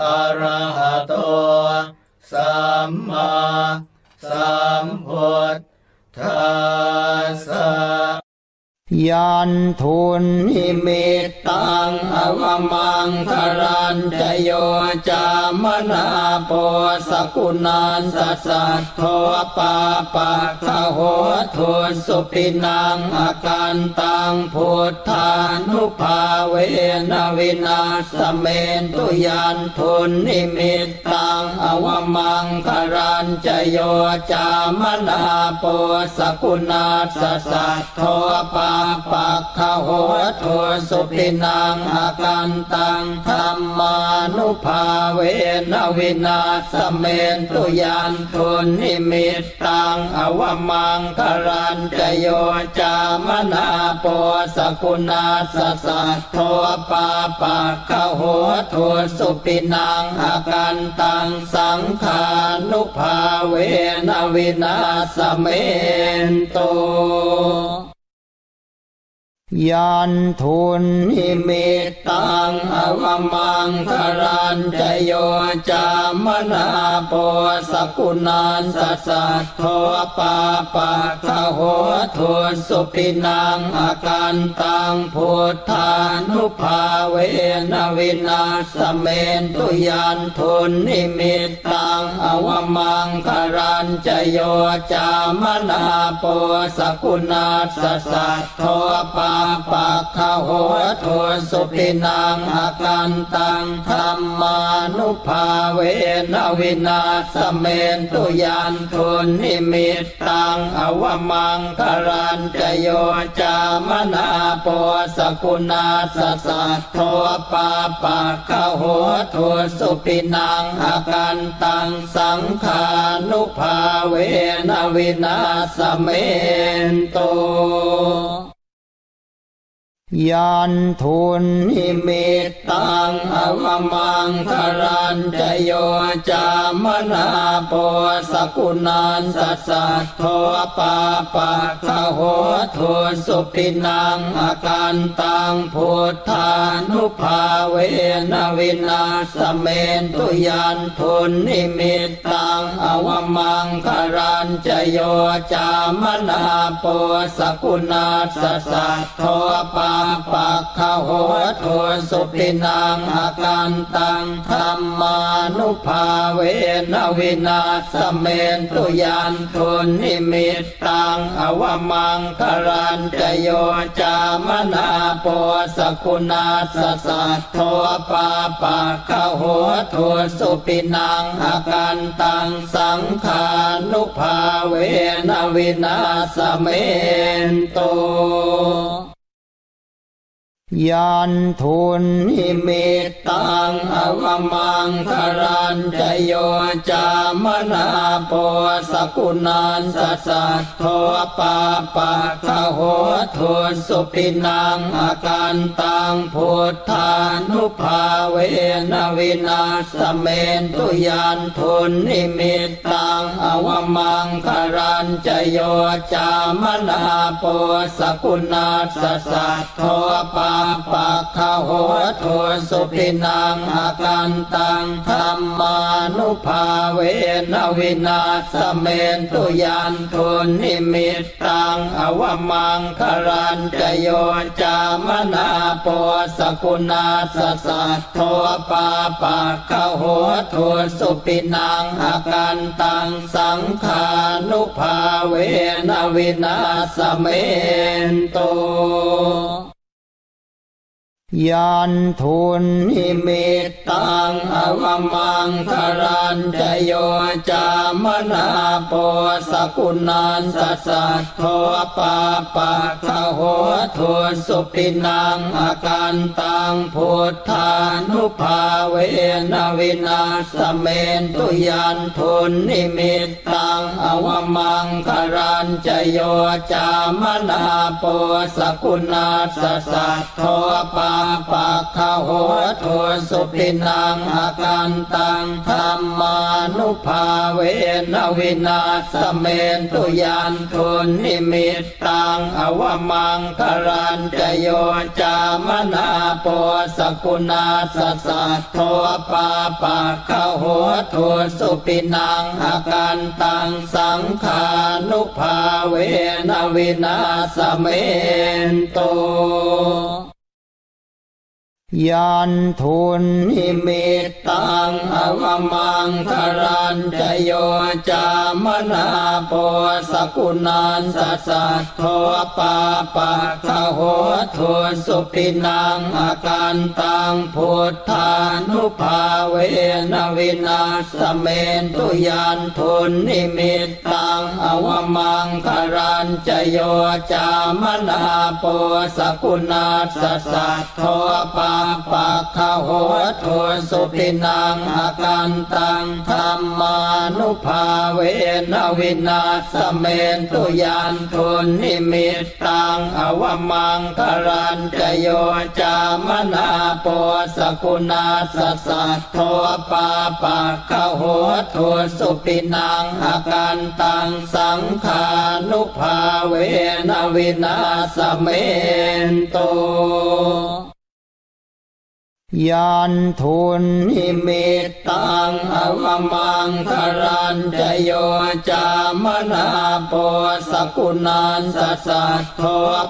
อะระหะโต สัมมาสัมพุทธัสสะ ยันทุนนิมิตตังอวมังคารันจโยจามนาโปสกุณานสัสสัทโทปาปะขะโหทุสุปินังอาการตังพุทธานุภาเวนวินาสเมนตุยันทุนนิมิตตังอวมังคารันจโยจามนาโปสกุณาสัสสัทโทปาปักขโหทุสุปินังอาการตังธรรมานุภาเวนวินาสเมนตุยันทุนิมิตตังอวมังคารันจโยจามนาโปสกุณาสสัทโทปาปักขโหทุสุปินังอาการตังสังขานุภาเวนวินาสเมนโต ยันทุนนิมิตตังอวมังคารันจโยจามนาโปสกุณานสัสสัทโทปาปะขะโหทุสุปินังอาการตังพุทธานุภาเวนวินาสเมนตุยันทุนนิมิตตังอวมังคารันจโยจามนาโปสกุณาสสัทโทปาปะขะโหทุสุปินังอาการตังธรรมานุภาเวนวินาสเมนตุยันทุนนิมิตตังอวมังคารันจโยจามนาโปสกุณาสสัทโทปาปะขะโหทุสุปินังอาการตังสังขานุภาเวนวินาสเมนโต ยันทุนนิมิตตังอวมังคารันจโยจามนาโปสกุณานสัสสัทโทปาปะขะโหทุสุปินังอาการตังพุทธานุภาเวนวินาสเมนตุยันทุนนิมิตตังอวมังคารันจโยจามนาโปสกุณาสัสสัทโทปาปักขโหทุสุปินังอาการตังธรรมานุภาเวนวินาสเมนตุยันทุนนิมิตตังอวมังคารันจโยจามนาโปสกุณาสสัทโทปาปักขโหทุสุปินังอาการตังสังขานุภาเวนวินาสเมนโต ยันทุนนิมิตตังอวมังคารันจโยจามนาโปสกุณานสัสสัทโทปาปะขะโหทุสุปินังอาการตังพุทธานุภาเวนวินาสเมนตุยันทุนนิมิตตังอวมังคารันจโยจามนาโปสกุณาสสัทโทปาปะขะโหทุสุปินังอาการตังธรรมานุภาเวนวินาสเมนตุยันทุนนิมิตตังอวมังคารันจโยจามนาโปสกุณาสสัทโทปาปะขะโหทุสุปินังอาการตังสังขานุภาเวนวินาสเมนโต ยันทุนนิมิตตังอวมังคารันจโยจามนาโปสกุณันสัสสะโทปาปะคะโหทุสุปินังอาการตังพุทธานุภาเวนวินาสเมนตุยันทุนนิมิตตังอวมังคารันจโยจามนาโปสกุณาสัสสะโทปาปะคะโหทุสุปินังอาการตังธรรมานุภาเวนวินาสเมนตุยันทุนนิมิตตังอวมังคารันจโยจามนาโปสกุณาสัสสะโทปาปะคะโหทุสุปินังอาการตังสังขานุภาเวนวินาสเมนโต ยันทุนนิมิตตังอวมังคารานจโยจามนาโปสกุณันสัสสะโทปาปะคะโหทุสุปินังอาการตังพุทธานุภาเวนวินาสเมนตุยันทุนนิมิตตังอวมังคารันจโยจามนาโปสกุณาสัสสะโทปาปะคะโหทุสุปินังอาการตังธรรมมานุภาเวนวินาสเมนตุยันทุนนิมิตตังอวมังคารันจโยจามนาโปสกุณาสัสสะโทปาปะคะโหทุสุปินังอาการตังสังขานุภาเวนวินาสเมนโต ยันทุนนิมิตตังอวมังคารานจโยจามนาโปสกุณันสัสสะโท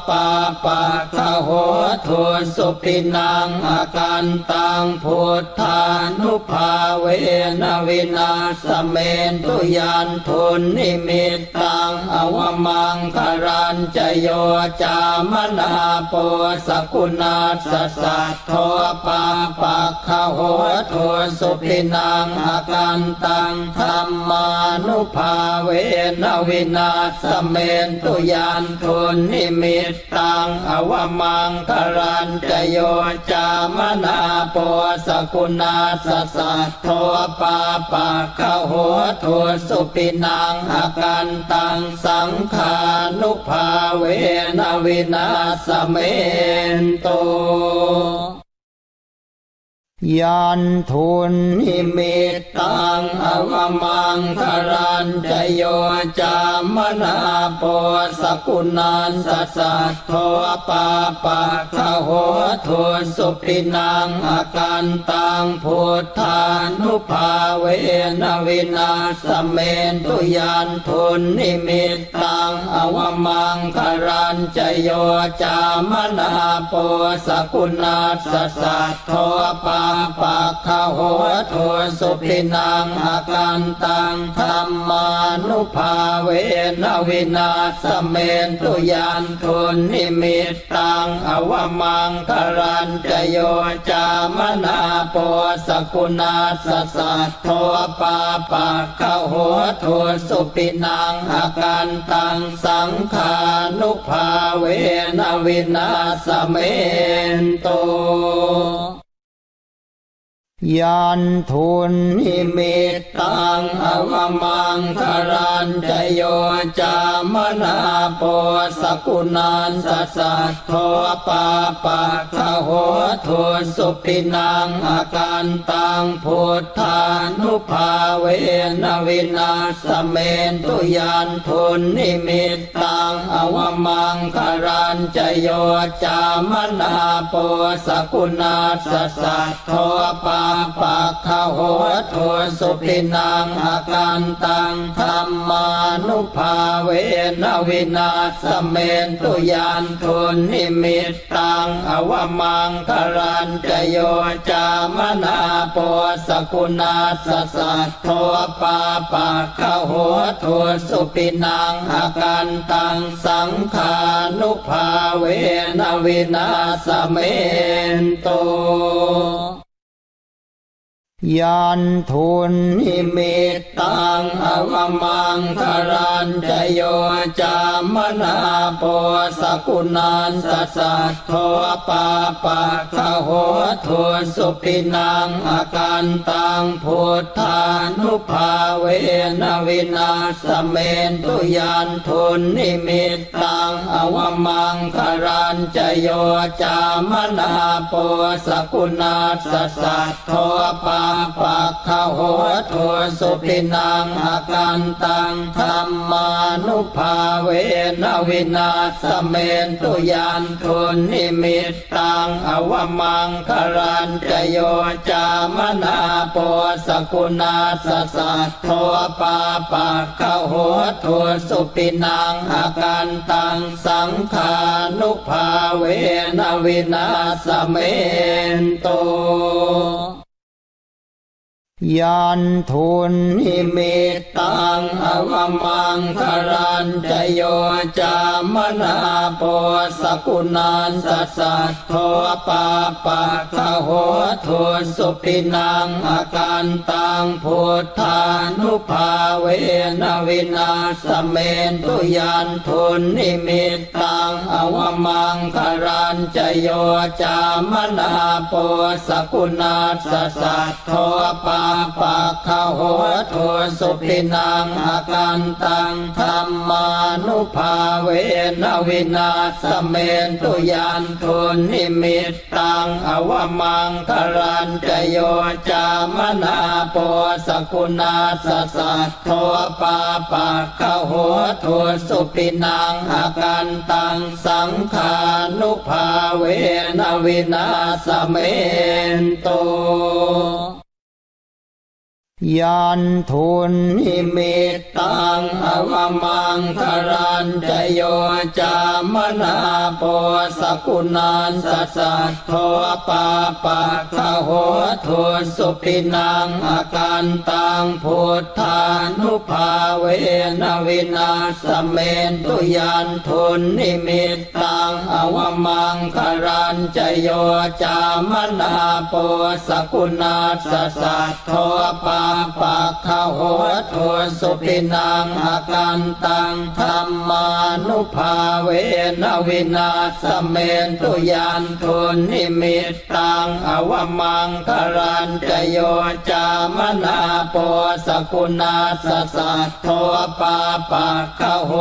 ปาปะคะโหทุสุปินังอาการตังพุทธานุภาเวนวินาสเมนตุยันทุนนิมิตตังอวมังคารันจโยจามนาโปสกุณาสัสสะโทปาปะคะโหทุสุปินังอาการตังธรรมานุภาเวนวินาสเมนตุยันทุนนิมิตตังอวมังคารันจโยจามนาโปสกุณาสสะโทปาปะคะโหทุสุปินังอาการตังสังขานุภาเวนวินาสเมนโต ยันทุนนิมิตตังอวมังคารันจโยจามนาปสกุณันสัสสะโทปาปะคะโหทุสุปินังอาการตังพุทธานุภาเวนวินาสเมนตุยันทุนนิมิตตังอวมังคารันจโยจามนาปสกุณาสัสสะโทปาปะคะโหทุสุปินังอาการตังธรรมานุภาเวนวินาสเมนตุยันทุนนิมิตตังอวมังคารันจโยจามนาโปสกุณาสัสสะโทปาปะคะโหทุสุปินังอาการตังสังขานุภาเวนวินาสเมนโต ยันทุนนิมิตตังอวมังคารันจโยจามนาโปสกุณันสัสสะโทปาปะคะโหทุสุปินังอาการตังพุทธานุภาเวนวินาสเมนตุยันทุนนิมิตตังอวมังคารันจโยจามนาโปสกุณาสัสสะโทปาปะคะโหโทสุปินังอาการตังธรรมานุภาเวนวินาสเมนตุยานทุนนิมิตตังอวมังคารันจโยจามนาโปสกุณาสสัทโทปาปะขะโหโทสุปินังอาการตังสังขานุภาเวนวินาสเมนโต ยันทุนนิมิตตังอวมังคารันจโยจามนาโปสกุณานสัสสัทโทปาปะขะโหทุสุปินังอาการตังพุทธานุภาเวนวินาสเมนตุยันทุนนิมิตตังอวมังคารันจโยจามนาโปสกุณาสสัทโทปาปะขะโหทุสุปินังอาการตังธรรมานุภาเวนวินาสเมนตุยันทุนนิมิตตังอวมังคารันจโยจามนาโปสกุณาสสัทโทปาปะขะโหทุสุปินังอาการตังสังขานุภาเวนวินาสเมนโต ยันทุนนิมิตตังอวมังคารันจโยจามนาโปสกุณานสัสสทโทปาปะขะโหทุสุปินังอาการตังพุทธานุภาเวนวินาสเมนตุยันทุนนิมิตตังอวมังคารันจโยจามนาโปสกุณาสสัทโทปาปะขะโหทุสุปินังอาการตังธรรมานุภาเวนวินาสเมนตุยันทุนนิมิตตังอวมังคารันจโยจามนาโปสกุณาสสัทโทปาปะขะโหทุสุปินังอาการตังสังขานุภาเวนวินาสเมนโต ยันทุนนิมิตตังอวมังคารันจโยจามนาโปสกุณานสัสสัทโทปาปะขะโหทุสุปินังอาการตังพุทธานุภาเวนวินาสเมนตุยันทุนนิมิตตังอวมังคารันจโยจามนาโปสกุณาสสัทโทปาปะขะโหทุสุปินังอาการตังธรรมานุภาเวนวินาสเมนตุยันทุนิมิตตังอวมังคารันจโยจามนาโปสกุณาสสัทโทปาปะขะโห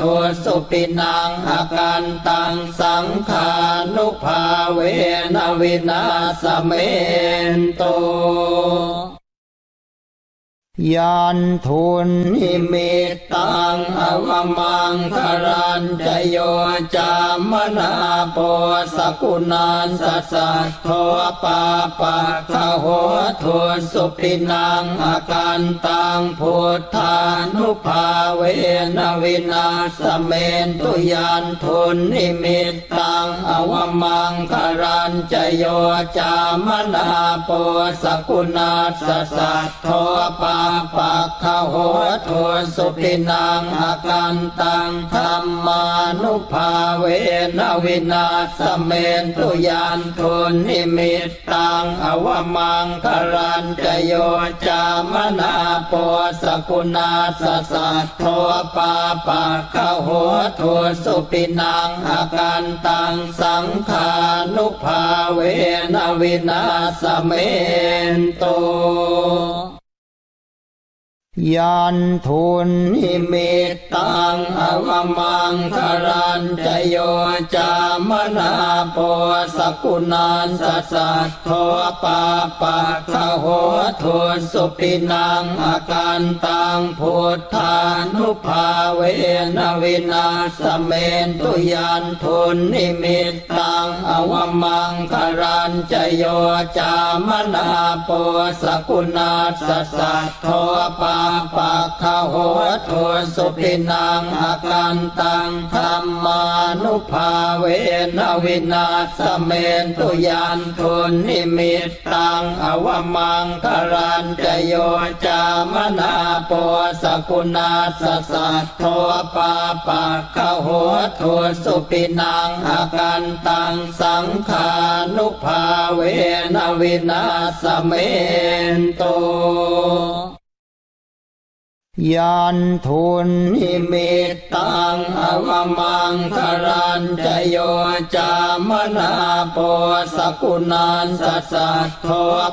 ทุสุปินังอาการตังสังขานุภาเวนวินาสเมนโต ยันทุนนิมิตตังอวมังคารันจโยจามนาโปสกุณานสัสสัทโทปาปะขะโหทุสุปินังอาการตังพุทธานุภาเวนวินาสเมนตุยันทุนนิมิตตังอวมังคารันจโยจามนาโปสกุณาสสัทโทปาปะขะโหทุสุปินังอาการตังธรรมานุภาเวนวินาสเมนตุยันทุนนิมิตตังอวมังคารันจโยจามนาโปสกุณาสสัทโทปาปะขะโหทุสุปินังอาการตังสังขานุภาเวนวินาสเมนโต ยันทุนนิมิตตังอวมังคารันจโยจามนาโปสกุณานสัสสัทโทปาปะขะโหทุสุปินังอาการตังพุทธานุภาเวนวินาสเมนตุยันทุนนิมิตตังอวมังคารันจโยจามนาโปสกุณาสัสสัทโทปาปะขะโหทุสุปินังอาการตังธรรมานุภาเวนวินาสเมนตุยันทุนนิมิตตังอวมังคารันจโยจามนาโปสกุณาสสัทโทปาปะขโหทุสุปินังอาการตังสังขานุภาเวนวินาสเมนโต ยันทุนนิมิตตังอวมังคารันจโยจามนาโปสกุณานสัสสทโท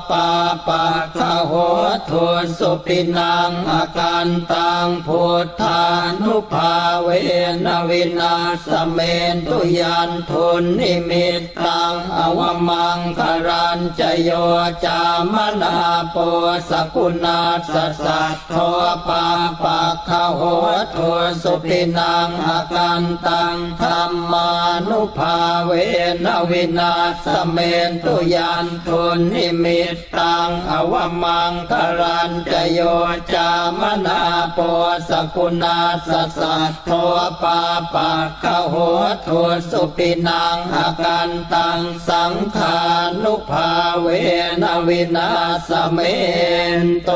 ปาปะขะโหทุสุปินังอาการตังพุทธานุภาเวนวินาสเมนตุยันทุนนิมิตตังอวมังคารันจโยจามนาโปสกุณาสัสสทโทปาปะขะโหทุสุปินังอาการตังธรรมานุภาเวนวินาสเมนตุยันทุนิมิตตังอวมังคารันจโยจามนาโปสกุณาสสัทโทปาปะขะโหทุสุปินังอาการตังสังขานุภาเวนวินาสเมนโต